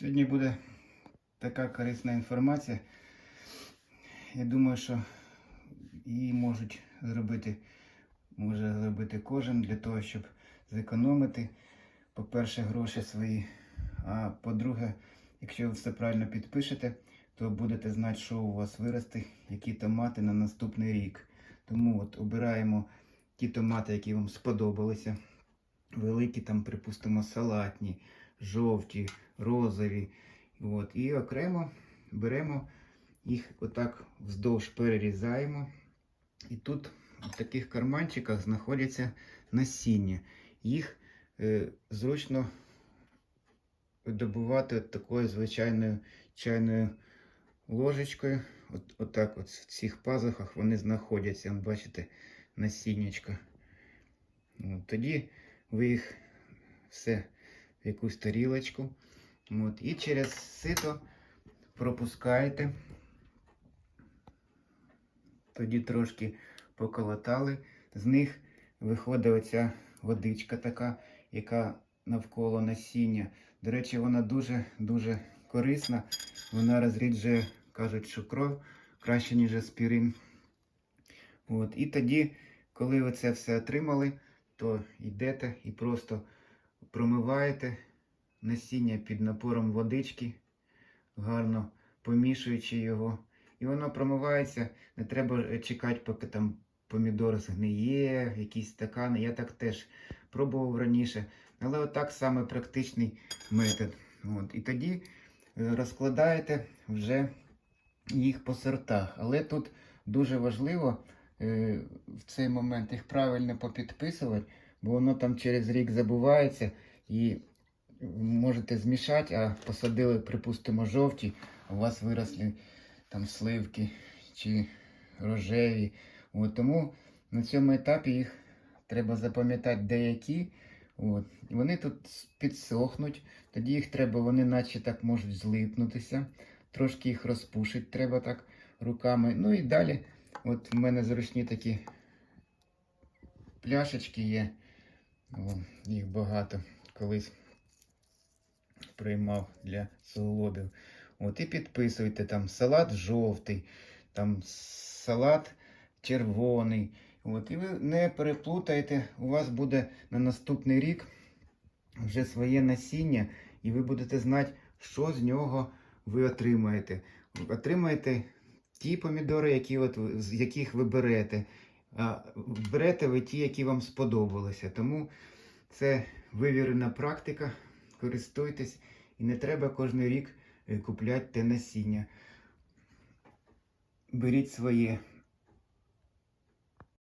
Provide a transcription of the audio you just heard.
Сьогодні буде така корисна інформація. Я думаю, що її можуть зробити, може зробити кожен для того, щоб зекономити, по-перше, гроші свої. А по-друге, якщо ви все правильно підпишете, то будете знати, що у вас виросте, які томати на наступний рік. Тому от обираємо ті томати, які вам сподобалися. Великі, там, припустимо, салатні, жовті, розові. От. І окремо беремо їх отак вздовж перерізаємо. І тут в таких карманчиках знаходяться насіння. Їх е, зручно добувати такою звичайною чайною ложечкою. От, отак от в цих пазухах вони знаходяться. Бачите, насіннячка. Тоді ви їх все в якусь тарілочку. От, і через сито пропускаєте. Тоді трошки поколотали. З них виходить оця водичка така, яка навколо насіння. До речі, вона дуже-дуже корисна. Вона розріджує, кажуть, що кров краще, ніж аспірин. От. І тоді, коли ви це все отримали, то йдете і просто промиваєте насіння під напором водички, гарно помішуючи його. І воно промивається, не треба е, чекати, поки там помідор згниє, якісь стакани. Я так теж пробував раніше. Але отак саме практичний метод. От. І тоді е, розкладаєте вже їх по сортах. Але тут дуже важливо е, в цей момент їх правильно попідписувати, бо воно там через рік забувається і можете змішати, а посадили, припустимо, жовті, а у вас виросли там сливки чи рожеві. От, тому на цьому етапі їх треба запам'ятати деякі. От. Вони тут підсохнуть, тоді їх треба, вони наче так можуть злипнутися. Трошки їх розпушити треба так руками. Ну і далі, от в мене зручні такі пляшечки є. Їх багато колись приймав для солодів. От і підписуйте там салат жовтий, там салат червоний. От, і ви не переплутаєте, у вас буде на наступний рік вже своє насіння, і ви будете знати, що з нього ви отримаєте. Отримаєте ті помідори, які от, з яких ви берете. Берете ви ті, які вам сподобалися. Тому це вивірена практика. Користуйтесь і не треба кожен рік е, купляти те насіння. Беріть своє.